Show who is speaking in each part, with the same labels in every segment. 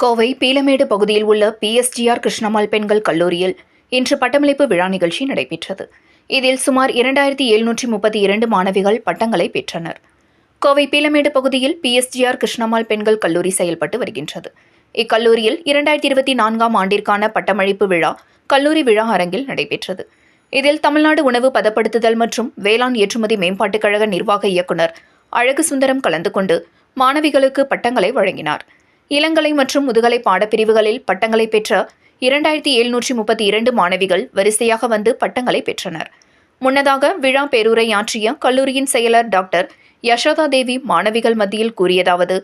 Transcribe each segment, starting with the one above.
Speaker 1: கோவை பீலமேடு பகுதியில் உள்ள பிஎஸ்டிஆர் கிருஷ்ணமாள் பெண்கள் கல்லூரியில் இன்று பட்டமளிப்பு விழா நிகழ்ச்சி நடைபெற்றது. இதில் சுமார் இரண்டாயிரத்தி எழுநூற்றி முப்பத்தி இரண்டு மாணவிகள் பட்டங்களை பெற்றனர். கோவை பீலமேடு பகுதியில் பிஎஸ்டிஆர் கிருஷ்ணமாள் பெண்கள் கல்லூரி செயல்பட்டு வருகின்றது. இக்கல்லூரியில் இரண்டாயிரத்தி இருபத்தி நான்காம் ஆண்டிற்கான பட்டமளிப்பு விழா கல்லூரி விழா அரங்கில் நடைபெற்றது. இதில் தமிழ்நாடு உணவு பதப்படுத்துதல் மற்றும் வேளாண் ஏற்றுமதி மேம்பாட்டுக் கழக நிர்வாக இயக்குனர் அழகு சுந்தரம் கலந்து கொண்டு மாணவிகளுக்கு பட்டங்களை வழங்கினார். இளங்கலை மற்றும் முதுகலை பாடப்பிரிவுகளில் பட்டங்களை பெற்ற இரண்டாயிரத்தி எழுநூற்றி முப்பத்தி இரண்டு மாணவிகள் வரிசையாக வந்து பட்டங்களை பெற்றனர். முன்னதாக விழா பேருரையாற்றிய கல்லூரியின் செயலர் டாக்டர் யசோதா தேவி மாணவிகள் மத்தியில் கூறியதாவது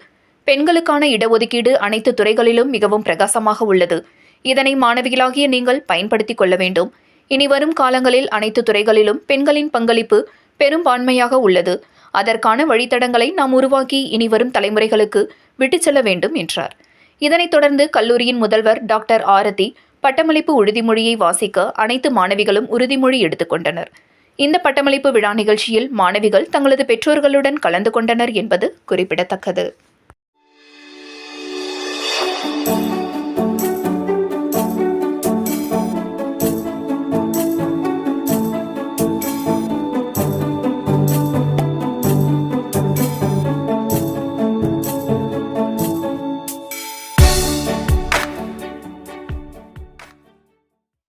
Speaker 1: பெண்களுக்கான இடஒதுக்கீடு அனைத்து துறைகளிலும் மிகவும் பிரகாசமாக உள்ளது. இதனை மாணவிகளாகிய நீங்கள் பயன்படுத்திக் கொள்ள வேண்டும். இனி வரும் காலங்களில் அனைத்து துறைகளிலும் பெண்களின் பங்களிப்பு பெரும்பான்மையாக உள்ளது. அதற்கான வழித்தடங்களை நாம் உருவாக்கி இனி வரும் தலைமுறைகளுக்கு விட்டுச் செல்ல வேண்டும் என்றார். இதனைத் தொடர்ந்து கல்லூரியின் முதல்வர் டாக்டர் ஆரதி பட்டமளிப்பு உறுதிமொழியை வாசிக்க அனைத்து மாணவிகளும் உறுதிமொழி எடுத்துக்கொண்டனர் இந்த பட்டமளிப்பு விழா நிகழ்ச்சியில் மாணவிகள் தங்களது பெற்றோர்களுடன் கலந்து கொண்டனர் என்பது குறிப்பிடத்தக்கது.